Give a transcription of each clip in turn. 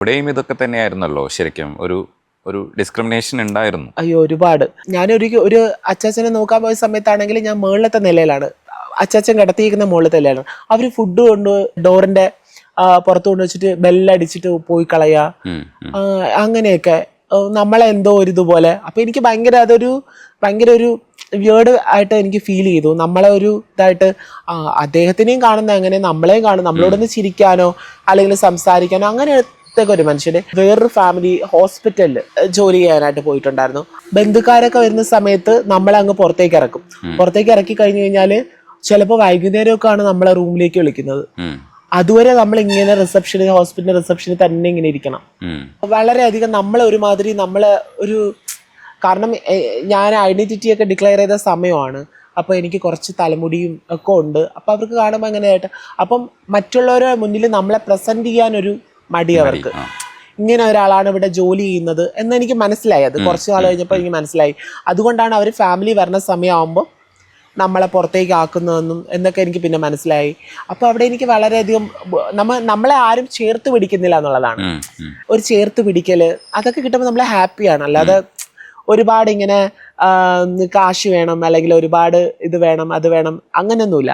ഇവിടെയും ഇതൊക്കെ തന്നെയായിരുന്നല്ലോ ശരിക്കും ഒരു ഒരു ഡിസ്ക്രിമിനേഷൻ ഉണ്ടായിരുന്നു. അയ്യോ ഒരുപാട്. ഞാൻ ഒരു ഒരു അച്ചാച്ചനെ നോക്കാൻ പോയ സമയത്താണെങ്കിൽ ഞാൻ മുകളിലത്തെ നിലയിലാണ്. അച്ചാച്ചൻ കിടത്തിയിരിക്കുന്ന മുകളിലത്തെ നിലയിലാണ്. അവർ ഫുഡ് കൊണ്ട് ഡോറിന്റെ പുറത്തു കൊണ്ട് വെച്ചിട്ട് ബെല്ലടിച്ചിട്ട് പോയി. ആ, അങ്ങനെയൊക്കെ. നമ്മളെന്തോ നമ്മളെ എന്തോ ഒരു ഇതുപോലെ. അപ്പൊ എനിക്ക് ഭയങ്കര അതൊരു ഭയങ്കര ഒരു വേർഡ് ആയിട്ട് എനിക്ക് ഫീൽ ചെയ്തു. നമ്മളെ ഒരു ഇതായിട്ട് അദ്ദേഹത്തിനെയും കാണുന്ന അങ്ങനെ നമ്മളെയും കാണും നമ്മളോടൊന്ന് ചിരിക്കാനോ അല്ലെങ്കിൽ സംസാരിക്കാനോ അങ്ങനത്തെ ഒരു മനുഷ്യന് വേറൊരു ഫാമിലി ഹോസ്പിറ്റലിൽ ജോലി ചെയ്യാനായിട്ട് പോയിട്ടുണ്ടായിരുന്നു. ബന്ധുക്കാരൊക്കെ വരുന്ന സമയത്ത് നമ്മളെ അങ്ങ് പുറത്തേക്ക് ഇറക്കും. പുറത്തേക്ക് ഇറക്കി കഴിഞ്ഞു കഴിഞ്ഞാൽ ചിലപ്പോൾ വൈകുന്നേരമൊക്കെ ആണ് നമ്മളെ റൂമിലേക്ക് വിളിക്കുന്നത്. അതുവരെ നമ്മൾ ഇങ്ങനെ റിസപ്ഷനിൽ ഹോസ്പിറ്റൽ റിസപ്ഷനിൽ തന്നെ ഇങ്ങനെ ഇരിക്കണം. വളരെയധികം നമ്മളെ ഒരുമാതിരി നമ്മളെ ഒരു കാരണം ഞാൻ ഐഡന്റിറ്റി ഒക്കെ ഡിക്ലെയർ ചെയ്ത സമയമാണ്. അപ്പോൾ എനിക്ക് കുറച്ച് തലമുടിയും ഒക്കെ ഉണ്ട്. അപ്പോൾ അവർക്ക് കാണുമ്പോൾ അങ്ങനെയായിട്ട്. അപ്പം മറ്റുള്ളവരുടെ മുന്നിൽ നമ്മളെ പ്രസന്റ് ചെയ്യാനൊരു മടി അവർക്ക് ഇങ്ങനെ ഒരാളാണ് ഇവിടെ ജോലി ചെയ്യുന്നത് എന്ന് എനിക്ക് മനസ്സിലായി. അത് കുറച്ച് നാൾ കഴിഞ്ഞപ്പോൾ എനിക്ക് മനസ്സിലായി. അതുകൊണ്ടാണ് അവർ ഫാമിലി വരുന്ന സമയമാകുമ്പോൾ നമ്മളെ പുറത്തേക്ക് ആക്കുന്നതെന്നും എന്നൊക്കെ എനിക്ക് പിന്നെ മനസ്സിലായി. അപ്പോൾ അവിടെ എനിക്ക് വളരെയധികം നമ്മ നമ്മളെ ആരും ചേർത്ത് പിടിക്കുന്നില്ല എന്നുള്ളതാണ്. ഒരു ചേർത്ത് പിടിക്കൽ അതൊക്കെ കിട്ടുമ്പോൾ നമ്മളെ ഹാപ്പിയാണ് അല്ലാതെ ഒരുപാട് ഇങ്ങനെ കാശ് വേണം അല്ലെങ്കിൽ ഒരുപാട് ഇത് വേണം അത് വേണം അങ്ങനെയൊന്നുമില്ല.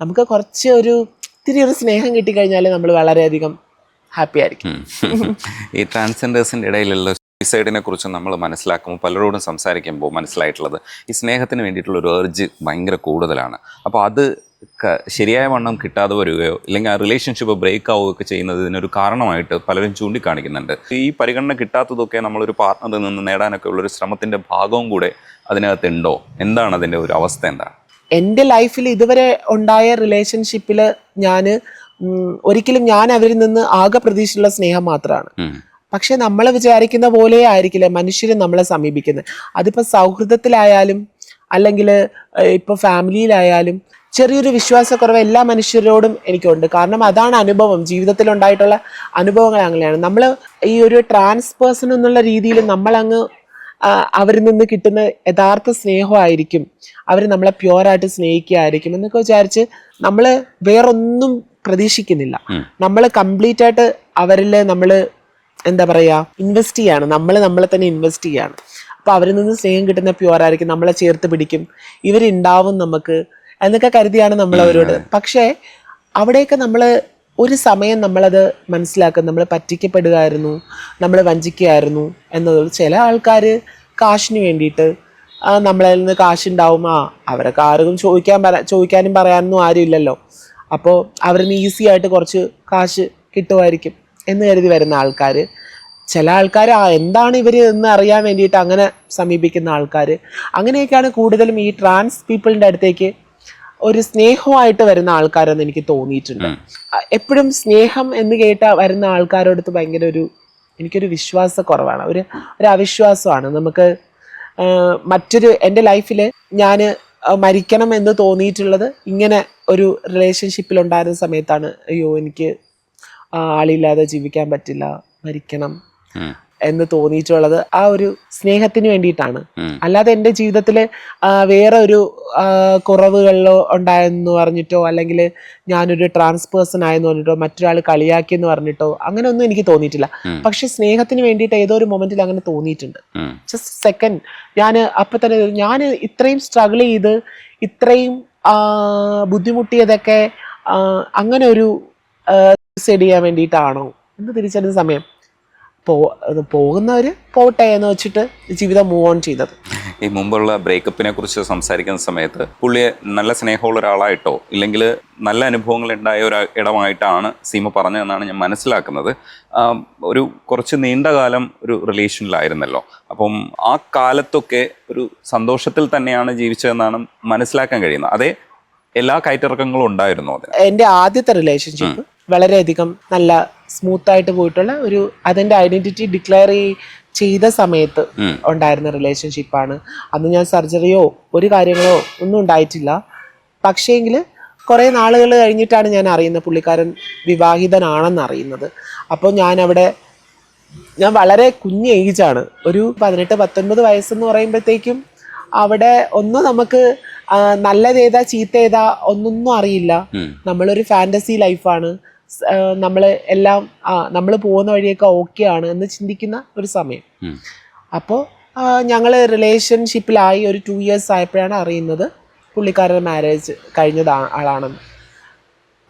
നമുക്ക് കുറച്ച് ഒരു ഇത്തിരി ഒരു സ്നേഹം കിട്ടിക്കഴിഞ്ഞാൽ നമ്മൾ വളരെയധികം ഹാപ്പി ആയിരിക്കും. ഈ ട്രാൻസ്ജെൻഡേഴ്സിന്റെ ഇടയിലുള്ള സൂയിസൈഡിനെ കുറിച്ച് നമ്മൾ മനസ്സിലാക്കുമ്പോൾ പലരോടും സംസാരിക്കുമ്പോൾ മനസ്സിലായിട്ടുള്ളത് ഈ സ്നേഹത്തിന് വേണ്ടിയിട്ടുള്ള ഒരു ഏർജ് ഭയങ്കര കൂടുതലാണ്. അപ്പോൾ അത് ശരിയായ വണ്ണം കിട്ടാതെ വരികയോ അല്ലെങ്കിൽ ആ റിലേഷൻഷിപ്പ് ബ്രേക്ക് ആവുകയൊക്കെ ചെയ്യുന്നത് ഇതിനൊരു കാരണമായിട്ട് പലരും ചൂണ്ടിക്കാണിക്കുന്നുണ്ട്. ഈ പരിഗണന കിട്ടാത്തതൊക്കെ നമ്മളൊരു പാർട്ട്ണറിൽ നിന്ന് നേടാനൊക്കെ ഉള്ളൊരു ശ്രമത്തിന്റെ ഭാഗവും കൂടെ അതിനകത്ത് ഉണ്ടോ എന്താണ് അതിന്റെ ഒരു അവസ്ഥ എന്താണ്? എന്റെ ലൈഫിൽ ഇതുവരെ ഉണ്ടായ റിലേഷൻഷിപ്പിൽ ഞാൻ ഒരിക്കലും ഞാൻ അവരിൽ നിന്ന് ആകെ പ്രതീക്ഷിച്ചുള്ള സ്നേഹം മാത്രമാണ്. പക്ഷെ നമ്മൾ വിചാരിക്കുന്ന പോലെ ആയിരിക്കില്ല മനുഷ്യർ നമ്മളെ സമീപിക്കുന്നത്. അതിപ്പോ സൗഹൃദത്തിലായാലും അല്ലെങ്കിൽ ഇപ്പോൾ ഫാമിലിയിലായാലും ചെറിയൊരു വിശ്വാസക്കുറവ് എല്ലാ മനുഷ്യരോടും എനിക്കുണ്ട്. കാരണം അതാണ് അനുഭവം. ജീവിതത്തിൽ ഉണ്ടായിട്ടുള്ള അനുഭവങ്ങൾ അങ്ങനെയാണ്. നമ്മൾ ഈ ഒരു ട്രാൻസ് പേഴ്സൺ എന്നുള്ള രീതിയിൽ നമ്മളങ്ങ് അവരിൽ നിന്ന് കിട്ടുന്ന യഥാർത്ഥ സ്നേഹമായിരിക്കും. അവർ നമ്മളെ പ്യുവറായിട്ട് സ്നേഹിക്കുകയായിരിക്കും എന്നൊക്കെ വിചാരിച്ച് നമ്മൾ വേറൊന്നും പ്രതീക്ഷിക്കുന്നില്ല. നമ്മൾ കംപ്ലീറ്റ് ആയിട്ട് അവരിൽ നമ്മൾ എന്താ പറയുക ഇൻവെസ്റ്റ് ചെയ്യാണ്. നമ്മൾ നമ്മളെ തന്നെ ഇൻവെസ്റ്റ് ചെയ്യാണ്. അപ്പോൾ അവരിൽ നിന്ന് സ്നേഹം കിട്ടുന്ന പ്യുവർ ആയിരിക്കും. നമ്മളെ ചേർത്ത് പിടിക്കും. ഇവരുണ്ടാവും നമുക്ക് എന്നൊക്കെ കരുതിയാണ് നമ്മൾ അവരോട്. പക്ഷേ അവിടെയൊക്കെ നമ്മൾ ഒരു സമയം നമ്മളത് മനസ്സിലാക്കും. നമ്മൾ പറ്റിക്കപ്പെടുകയായിരുന്നു. നമ്മൾ വഞ്ചിക്കുകയായിരുന്നു എന്നത്. ചില ആൾക്കാർ കാശിന് വേണ്ടിയിട്ട് ആ, നമ്മളെ നിന്ന് കാശുണ്ടാവും ആ അവരൊക്കെ ആരും ചോദിക്കാൻ പറ ചോദിക്കാനും പറയാനൊന്നും ആരും അപ്പോൾ അവരിന് ഈസി ആയിട്ട് കുറച്ച് കാശ് കിട്ടുമായിരിക്കും എന്ന് കരുതി വരുന്ന ആൾക്കാർ ചില ആൾക്കാർ എന്താണ് ഇവർ എന്ന് അറിയാൻ വേണ്ടിയിട്ട് അങ്ങനെ സമീപിക്കുന്ന ആൾക്കാർ അങ്ങനെയൊക്കെയാണ് കൂടുതലും ഈ ട്രാൻസ് പീപ്പിളിന്റെ അടുത്തേക്ക് ഒരു സ്നേഹമായിട്ട് വരുന്ന ആൾക്കാരെന്ന് എനിക്ക് തോന്നിയിട്ടുണ്ട്. എപ്പോഴും സ്നേഹം എന്ന് കേട്ട വരുന്ന ആൾക്കാരോടത്ത് ഭയങ്കര ഒരു എനിക്കൊരു വിശ്വാസക്കുറവാണ്. ഒരു ഒരു അവിശ്വാസമാണ്. നമുക്ക് മറ്റൊരു എന്റെ ലൈഫിൽ ഞാൻ മരിക്കണം എന്ന് തോന്നിയിട്ടുള്ളത് ഇങ്ങനെ ഒരു റിലേഷൻഷിപ്പിൽ ഉണ്ടായിരുന്ന സമയത്താണ്. അയ്യോ എനിക്ക് ആളില്ലാതെ ജീവിക്കാൻ പറ്റില്ല. മരിക്കണം. എന്ന് തോന്നിയിട്ടുള്ളത് ആ ഒരു സ്നേഹത്തിന് വേണ്ടിയിട്ടാണ്. അല്ലാതെ എന്റെ ജീവിതത്തിൽ വേറെ ഒരു കുറവുകളിലോ ഉണ്ടായെന്ന് പറഞ്ഞിട്ടോ അല്ലെങ്കിൽ ഞാനൊരു ട്രാൻസ് പേഴ്സൺ ആയെന്ന് പറഞ്ഞിട്ടോ മറ്റൊരാൾ കളിയാക്കിയെന്ന് പറഞ്ഞിട്ടോ അങ്ങനെ ഒന്നും എനിക്ക് തോന്നിയിട്ടില്ല. പക്ഷെ സ്നേഹത്തിന് വേണ്ടിയിട്ട് ഏതോ ഒരു മൊമെന്റിൽ അങ്ങനെ തോന്നിയിട്ടുണ്ട്. ജസ്റ്റ് സെക്കൻഡ് ഞാൻ അപ്പം തന്നെ ഞാൻ ഇത്രയും സ്ട്രഗിൾ ചെയ്ത് ഇത്രയും ബുദ്ധിമുട്ടിയതൊക്കെ അങ്ങനെ ഒരു സൈഡ് ചെയ്യാൻ വേണ്ടിയിട്ടാണോ? എന്ന് തിരിച്ചറിഞ്ഞ സമയം. പോ അത് പോകുന്നവർ പോട്ടെ എന്ന് വെച്ചിട്ട് ജീവിതം മൂവ് ഓൺ ചെയ്തത്. ഈ മുമ്പുള്ള ബ്രേക്കപ്പിനെ കുറിച്ച് സംസാരിക്കുന്ന സമയത്ത് പുള്ളിയെ നല്ല സ്നേഹമുള്ള ഒരാളായിട്ടോ ഇല്ലെങ്കിൽ നല്ല അനുഭവങ്ങൾ ഉണ്ടായ ഒരു ഇടമായിട്ടാണ് സീമ പറഞ്ഞതെന്നാണ് ഞാൻ മനസ്സിലാക്കുന്നത്. ഒരു കുറച്ച് നീണ്ട കാലം ഒരു റിലേഷനിലായിരുന്നല്ലോ അപ്പം ആ കാലത്തൊക്കെ ഒരു സന്തോഷത്തിൽ തന്നെയാണ് ജീവിച്ചതെന്നാണ് മനസ്സിലാക്കാൻ കഴിയുന്നത്. അതേ എല്ലാ കയറ്റിറക്കങ്ങളും ഉണ്ടായിരുന്നു അതിന്. എന്റെ ആദ്യത്തെ റിലേഷൻഷിപ്പ് വളരെയധികം നല്ല സ്മൂത്ത് ആയിട്ട് പോയിട്ടുള്ള ഒരു അതിന്റെ ഐഡന്റിറ്റി ഡിക്ലെയർ ചെയ്ത സമയത്ത്. ഉണ്ടായിരുന്ന റിലേഷൻഷിപ്പാണ് അന്ന് ഞാൻ സർജറിയോ ഒരു കാര്യങ്ങളോ ഒന്നും ഉണ്ടായിട്ടില്ല. പക്ഷേങ്കിൽ കുറേ നാളുകൾ കഴിഞ്ഞിട്ടാണ് ഞാൻ അറിയുന്നത് പുള്ളിക്കാരൻ വിവാഹിതനാണെന്ന് അറിയുന്നത്. അപ്പോൾ ഞാൻ അവിടെ ഞാൻ വളരെ കുഞ്ഞ് ഏജാണ് ഒരു പതിനെട്ട് പത്തൊൻപത് വയസ്സെന്ന് പറയുമ്പോഴത്തേക്കും അവിടെ ഒന്ന് നമുക്ക് നല്ലതേതാ ചീത്ത ഏതാ ഒന്നൊന്നും അറിയില്ല. നമ്മളൊരു ഫാന്റസി ലൈഫാണ് നമ്മൾ എല്ലാം ആ നമ്മൾ പോകുന്ന വഴിയൊക്കെ ഓക്കെ ആണ് എന്ന് ചിന്തിക്കുന്ന ഒരു സമയം. അപ്പോൾ ഞങ്ങൾ റിലേഷൻഷിപ്പിലായി ഒരു ടു ഇയേഴ്സ് ആയപ്പോഴാണ് അറിയുന്നത് പുള്ളിക്കാരുടെ മാരേജ് കഴിഞ്ഞത് ആ- ആളാണെന്ന്.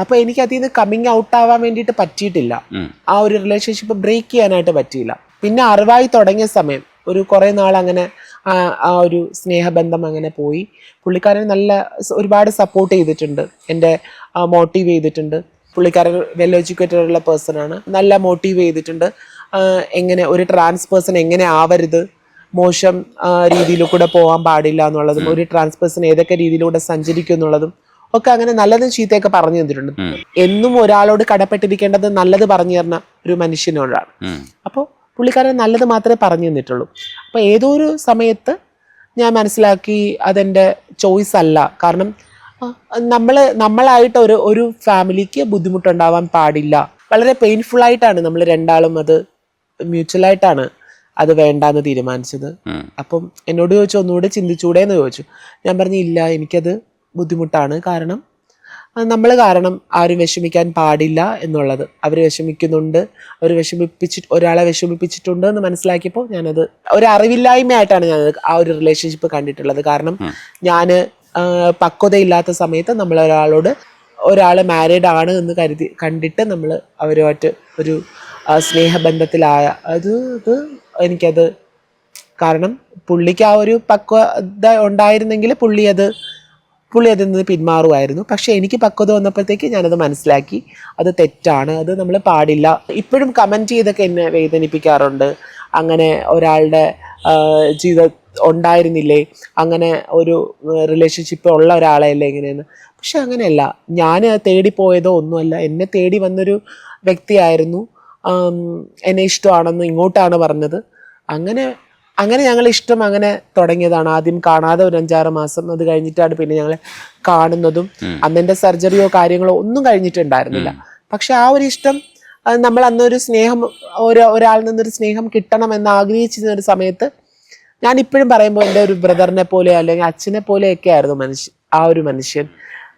അപ്പോൾ എനിക്ക് അതിൽ നിന്ന് കമ്മിങ് ഔട്ട് ആവാൻ വേണ്ടിയിട്ട് പറ്റിയിട്ടില്ല. ആ ഒരു റിലേഷൻഷിപ്പ് ബ്രേക്ക് ചെയ്യാനായിട്ട് പറ്റിയില്ല. പിന്നെ അറിവായി തുടങ്ങിയ സമയം ഒരു കുറേ നാൾ അങ്ങനെ ആ ആ ഒരു സ്നേഹബന്ധം അങ്ങനെ പോയി. പുള്ളിക്കാരൻ നല്ല ഒരുപാട് സപ്പോർട്ട് ചെയ്തിട്ടുണ്ട്. എന്റെ മോട്ടീവ് ചെയ്തിട്ടുണ്ട്. പുള്ളിക്കാരൻ വെൽ എഡ്യൂക്കേറ്റഡ് ഉള്ള പേഴ്സണാണ് ആണ്. നല്ല മോട്ടീവ് ചെയ്തിട്ടുണ്ട്. എങ്ങനെ ഒരു ട്രാൻസ് പേഴ്സൺ എങ്ങനെ ആവരുത്? മോശം രീതിയിൽ കൂടെ പോകാൻ പാടില്ല എന്നുള്ളതും ഒരു ട്രാൻസ് പേഴ്സൺ ഏതൊക്കെ രീതിയിലൂടെ സഞ്ചരിക്കും എന്നുള്ളതും ഒക്കെ അങ്ങനെ നല്ലതും ചീത്തയൊക്കെ പറഞ്ഞു തന്നിട്ടുണ്ട്. എന്നും ഒരാളോട് കടപ്പെട്ടിരിക്കേണ്ടത് നല്ലത് പറഞ്ഞു തരുന്ന ഒരു മനുഷ്യനോടാണ് അപ്പോൾ പുള്ളിക്കാരൻ നല്ലത് മാത്രമേ പറഞ്ഞു തന്നിട്ടുള്ളൂ. അപ്പോൾ ഏതോ ഒരു സമയത്ത് ഞാൻ മനസ്സിലാക്കി അതെന്റെ ചോയ്സ് അല്ല. കാരണം നമ്മൾ നമ്മളായിട്ട് ഒരു ഒരു ഫാമിലിക്ക് ബുദ്ധിമുട്ടുണ്ടാവാൻ പാടില്ല. വളരെ പെയിൻഫുൾ ആയിട്ടാണ് നമ്മൾ രണ്ടാളും അത് മ്യൂച്വലായിട്ടാണ് അത് വേണ്ടാന്ന് തീരുമാനിച്ചത്. അപ്പം എന്നോട് ചോദിച്ചു ഒന്നുകൂടെ ചിന്തിച്ചൂടെ എന്ന് ചോദിച്ചു. ഞാൻ പറഞ്ഞു ഇല്ല എനിക്കത് ബുദ്ധിമുട്ടാണ്. കാരണം നമ്മൾ കാരണം ആരും വിഷമിക്കാൻ പാടില്ല എന്നുള്ളത്. അവർ വിഷമിക്കുന്നുണ്ട്. അവർ വിഷമിപ്പിച്ചി ഒരാളെ വിഷമിപ്പിച്ചിട്ടുണ്ട് എന്ന് മനസ്സിലാക്കിയപ്പോൾ ഞാനത് ഒരു അറിവില്ലായ്മയായിട്ടാണ് ഞാനത് ആ ഒരു റിലേഷൻഷിപ്പ് കണ്ടിട്ടുള്ളത്. കാരണം ഞാൻ പക്വതയില്ലാത്ത സമയത്ത് നമ്മൾ ഒരാളോട് ഒരാൾ മാരീഡ് ആണ് എന്ന് കരുതി കണ്ടിട്ട് നമ്മൾ അവരുമായിട്ട് ഒരു സ്നേഹബന്ധത്തിലായ അത് ഇത് എനിക്കത് കാരണം പുള്ളിക്ക് ആ ഒരു പക്വത ഉണ്ടായിരുന്നെങ്കിൽ പുള്ളി അത് പുള്ളി അതിൽ നിന്ന് പിന്മാറുമായിരുന്നു. പക്ഷെ എനിക്ക് പക്വത വന്നപ്പോഴത്തേക്ക് ഞാനത് മനസ്സിലാക്കി. അത് തെറ്റാണ് അത് നമ്മൾ പാടില്ല. ഇപ്പോഴും കമന്റ് ചെയ്തൊക്കെ എന്നെ വേദനിപ്പിക്കാറുണ്ട്. അങ്ങനെ ഒരാളുടെ ജീവിത ഉണ്ടായിരുന്നില്ലേ? അങ്ങനെ ഒരു റിലേഷൻഷിപ്പ് ഉള്ള ഒരാളെയല്ലേ എങ്ങനെയെന്ന് പക്ഷെ അങ്ങനെയല്ല. ഞാൻ തേടി പോയതോ ഒന്നുമല്ല. എന്നെ തേടി വന്നൊരു വ്യക്തിയായിരുന്നു. എന്നെ ഇഷ്ടമാണെന്ന് ഇങ്ങോട്ടാണ് പറഞ്ഞത്. അങ്ങനെ അങ്ങനെ ഞങ്ങൾ ഇഷ്ടം അങ്ങനെ തുടങ്ങിയതാണ്. ആദ്യം കാണാതെ ഒരു അഞ്ചാറ് മാസം അത് കഴിഞ്ഞിട്ടാണ് പിന്നെ ഞങ്ങൾ കാണുന്നതും അന്നെന്റെ സർജറിയോ കാര്യങ്ങളോ ഒന്നും കഴിഞ്ഞിട്ടുണ്ടായിരുന്നില്ല. പക്ഷെ ആ ഒരു ഇഷ്ടം നമ്മൾ അന്നൊരു സ്നേഹം ഒരു ഒരാളിൽ നിന്നൊരു സ്നേഹം കിട്ടണം എന്ന് ആഗ്രഹിച്ചിരുന്ന ഒരു സമയത്ത് ഞാൻ ഇപ്പോഴും പറയുമ്പോൾ എന്റെ ഒരു ബ്രദറിനെ പോലെ അല്ലെങ്കിൽ അച്ഛനെ പോലെയൊക്കെ ആയിരുന്നു മനുഷ്യൻ ആ ഒരു മനുഷ്യൻ.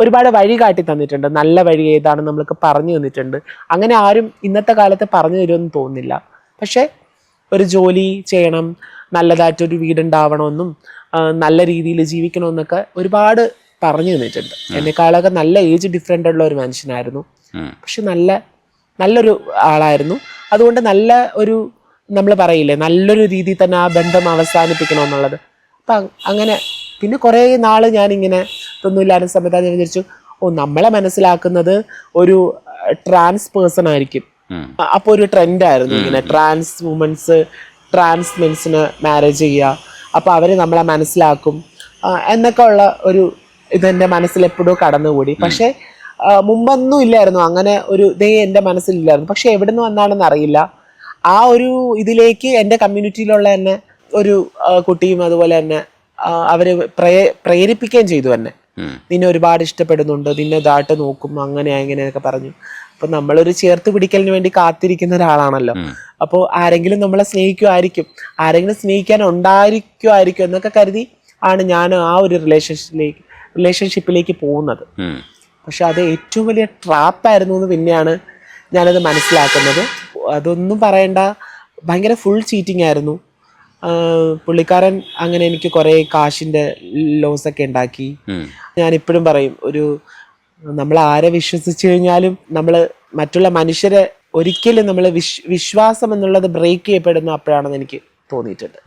ഒരുപാട് വഴി കാട്ടി തന്നിട്ടുണ്ട്. നല്ല വഴി ഏതാണ് നമ്മൾക്ക് പറഞ്ഞു തന്നിട്ടുണ്ട്. അങ്ങനെ ആരും ഇന്നത്തെ കാലത്ത് പറഞ്ഞു തരുമെന്ന് തോന്നുന്നില്ല. പക്ഷേ ഒരു ജോലി ചെയ്യണം നല്ലതായിട്ടൊരു വീടുണ്ടാവണമെന്നും നല്ല രീതിയിൽ ജീവിക്കണമെന്നൊക്കെ ഒരുപാട് പറഞ്ഞു തന്നിട്ടുണ്ട്. എന്നെക്കാളൊക്കെ നല്ല ഏജ് ഡിഫറെന്റ് ഉള്ള ഒരു മനുഷ്യനായിരുന്നു. പക്ഷെ നല്ല നല്ലൊരു ആളായിരുന്നു. അതുകൊണ്ട് നല്ല ഒരു നമ്മൾ പറയില്ലേ നല്ലൊരു രീതിയിൽ തന്നെ ആ ബന്ധം അവസാനിപ്പിക്കണമെന്നുള്ളത് അപ്പം അ- അങ്ങനെ പിന്നെ കുറേ നാൾ ഞാനിങ്ങനെ ഒന്നുമില്ലാത്ത സമയത്ത് ഞാൻ വിചാരിച്ചു ഓ നമ്മളെ മനസ്സിലാക്കുന്നത് ഒരു ട്രാൻസ് പേഴ്സൺ ആയിരിക്കും. അപ്പോൾ ഒരു ട്രെൻഡായിരുന്നു ഇങ്ങനെ ട്രാൻസ് വുമൻസ് ട്രാൻസ് മെൻസിന് മാരേജ് ചെയ്യുക. അപ്പോൾ അവർ നമ്മളെ മനസ്സിലാക്കും. എന്നൊക്കെ ഉള്ള ഒരു ഇതെന്റെ മനസ്സിൽ എപ്പോഴും കടന്നുകൂടി. പക്ഷേ മുമ്പൊന്നും ഇല്ലായിരുന്നു. അങ്ങനെ ഒരു ഇതേ എന്റെ മനസ്സിലില്ലായിരുന്നു. പക്ഷേ എവിടെ നിന്ന് വന്നാണെന്ന് അറിയില്ല. ആ ഒരു ഇതിലേക്ക് എന്റെ കമ്മ്യൂണിറ്റിയിലുള്ള തന്നെ ഒരു കുട്ടിയും അതുപോലെ തന്നെ അവരെ അവർ പ്രേ പ്രേരിപ്പിക്കുകയും ചെയ്തു തന്നെ നിന്നെ ഒരുപാട് ഇഷ്ടപ്പെടുന്നുണ്ട് നിന്നെ ഇതായിട്ട് നോക്കും അങ്ങനെ അങ്ങനെയൊക്കെ പറഞ്ഞു. അപ്പൊ നമ്മളൊരു ചേർത്ത് പിടിക്കലിന് വേണ്ടി കാത്തിരിക്കുന്ന ഒരാളാണല്ലോ. അപ്പോൾ ആരെങ്കിലും നമ്മളെ സ്നേഹിക്കുമായിരിക്കും. ആരെങ്കിലും സ്നേഹിക്കാൻ ഉണ്ടായിരിക്കുമായിരിക്കും എന്നൊക്കെ കരുതി ആണ് ഞാൻ ആ ഒരു റിലേഷൻഷിപ്പിലേക്ക് റിലേഷൻഷിപ്പിലേക്ക് പോകുന്നത്. പക്ഷെ അത് ഏറ്റവും വലിയ ട്രാപ്പായിരുന്നു എന്ന് പിന്നെയാണ് ഞാനത് മനസ്സിലാക്കുന്നത്. അതൊന്നും പറയണ്ട. ഭയങ്കര ഫുൾ ചീറ്റിംഗ് ആയിരുന്നു. പുള്ളിക്കാരൻ അങ്ങനെ എനിക്ക് കുറേ കാശിന്റെ ലോസൊക്കെ ഉണ്ടാക്കി. ഇപ്പോഴും പറയും ഒരു നമ്മൾ ആരെ വിശ്വസിച്ചു കഴിഞ്ഞാലും നമ്മൾ മറ്റുള്ള മനുഷ്യരെ ഒരിക്കലും നമ്മൾ വിശ് വിശ്വാസം എന്നുള്ളത് ബ്രേക്ക് ചെയ്യപ്പെടുന്ന അപ്പോഴാണെന്ന് എനിക്ക് തോന്നിയിട്ടുണ്ട്.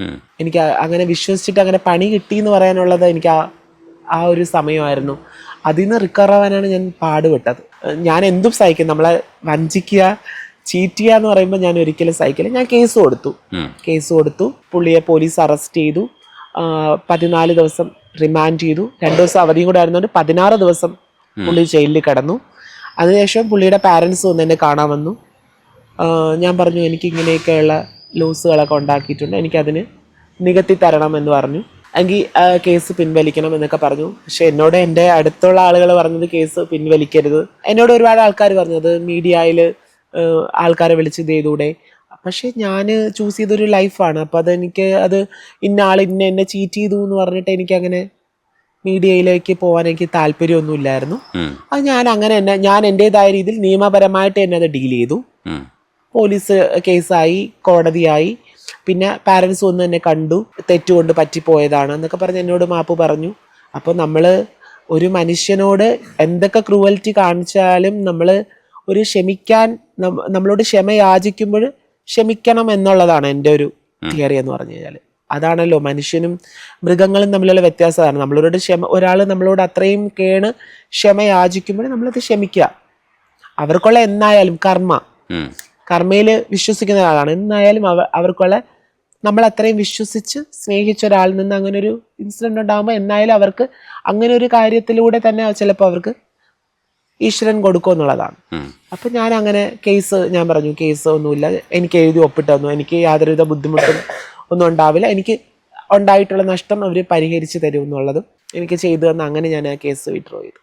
എനിക്ക് അങ്ങനെ വിശ്വസിച്ചിട്ട് അങ്ങനെ പണി കിട്ടി എന്ന് പറയാനുള്ളത് എനിക്ക് ആ ആ ഒരു സമയമായിരുന്നു. അതിൽ നിന്ന് റിക്കവർ ആവാനാണ് ഞാൻ പാടുപെട്ടത്. ഞാൻ എന്തും സഹിക്കും. നമ്മളെ വഞ്ചിക്കുക ചീറ്റ് ചെയ്യുക എന്ന് പറയുമ്പോൾ ഞാൻ ഒരിക്കലും സഹിക്കില്ല. ഞാൻ കേസ് കൊടുത്തു. കേസ് കൊടുത്തു. പുള്ളിയെ പോലീസ് അറസ്റ്റ് ചെയ്തു. പതിനാല് ദിവസം റിമാൻഡ് ചെയ്തു. രണ്ട് ദിവസം അവധിയും കൂടെ ആയിരുന്നുകൊണ്ട് പതിനാറ് ദിവസം പുള്ളി ജയിലിൽ കിടന്നു. അതിനുശേഷം പുള്ളിയുടെ പാരൻസ് വന്ന് എന്നെ കാണാൻ വന്നു. ഞാൻ പറഞ്ഞു എനിക്ക് ഇങ്ങനെയൊക്കെയുള്ള ലൂസുകളൊക്കെ ഉണ്ടാക്കിയിട്ടുണ്ട്. എനിക്കതിന് നികത്തി തരണം എന്ന് പറഞ്ഞു. എങ്കിൽ കേസ് പിൻവലിക്കണം എന്നൊക്കെ പറഞ്ഞു. പക്ഷെ എന്നോട് എന്റെ അടുത്തുള്ള ആളുകൾ പറഞ്ഞത് കേസ് പിൻവലിക്കരുത്. എന്നോട് ഒരുപാട് ആൾക്കാർ പറഞ്ഞത് മീഡിയയിൽ ആൾക്കാരെ വിളിച്ച് ഇത് ചെയ്തൂടെ? പക്ഷെ ഞാൻ ചൂസ് ചെയ്തൊരു ലൈഫാണ് അപ്പോൾ അതെനിക്ക് അത് ഇന്ന ആൾ ഇന്ന എന്നെ ചീറ്റ് ചെയ്തു എന്ന് പറഞ്ഞിട്ട് എനിക്കങ്ങനെ മീഡിയയിലേക്ക് പോകാൻ എനിക്ക് താല്പര്യമൊന്നുമില്ലായിരുന്നു. അത് ഞാൻ അങ്ങനെ തന്നെ ഞാൻ എന്റെതായ രീതിയിൽ നിയമപരമായിട്ട് എന്നെ അത് ഡീൽ ചെയ്തു. പോലീസ് കേസായി കോടതിയായി. പിന്നെ പാരൻസ് ഒന്ന് എന്നെ കണ്ടു. തെറ്റുകൊണ്ട് പറ്റിപ്പോയതാണ് എന്നൊക്കെ പറഞ്ഞ് എന്നോട് മാപ്പ് പറഞ്ഞു. അപ്പോൾ നമ്മൾ ഒരു മനുഷ്യനോട് എന്തൊക്കെ ക്രൂവൽറ്റി കാണിച്ചാലും നമ്മൾ ഒരു ക്ഷമിക്കാൻ നമ്മളോട് ക്ഷമ യാചിക്കുമ്പോൾ ക്ഷമിക്കണം എന്നുള്ളതാണ് എന്റെ ഒരു തിയറി എന്ന് പറഞ്ഞു കഴിഞ്ഞാൽ അതാണല്ലോ മനുഷ്യനും മൃഗങ്ങളും തമ്മിലുള്ള വ്യത്യാസമാണ് നമ്മളോട് ക്ഷമ ഒരാൾ നമ്മളോട് അത്രയും കേണ് ക്ഷമ യാചിക്കുമ്പോൾ നമ്മളത് ക്ഷമിക്കുക. അവർക്കുള്ള എന്നായാലും കർമ്മ. കർമ്മയിൽ വിശ്വസിക്കുന്ന ഒരാളാണ്. എന്നായാലും അവ അവർക്കുള്ള നമ്മൾ അത്രയും വിശ്വസിച്ച് സ്നേഹിച്ച ഒരാളിൽ നിന്ന് അങ്ങനെ ഒരു ഇൻസിഡന്റ് ഉണ്ടാകുമ്പോൾ എന്നായാലും അവർക്ക് അങ്ങനെ ഒരു കാര്യത്തിലൂടെ തന്നെ ചിലപ്പോൾ അവർക്ക് ഈശ്വരൻ കൊടുക്കും എന്നുള്ളതാണ് അപ്പൊ ഞാൻ അങ്ങനെ കേസ് ഞാൻ പറഞ്ഞു കേസ് ഒന്നുമില്ല. എനിക്ക് എഴുതി ഒപ്പിട്ട് തന്നു. എനിക്ക് യാതൊരുവിധ ബുദ്ധിമുട്ടും ഒന്നും ഉണ്ടാവില്ല. എനിക്ക് ഉണ്ടായിട്ടുള്ള നഷ്ടം അവർ പരിഹരിച്ചു തരും എന്നുള്ളതും എനിക്ക് ചെയ്തു തന്ന അങ്ങനെ ഞാൻ ആ കേസ് വിഡ്രോ ചെയ്തു.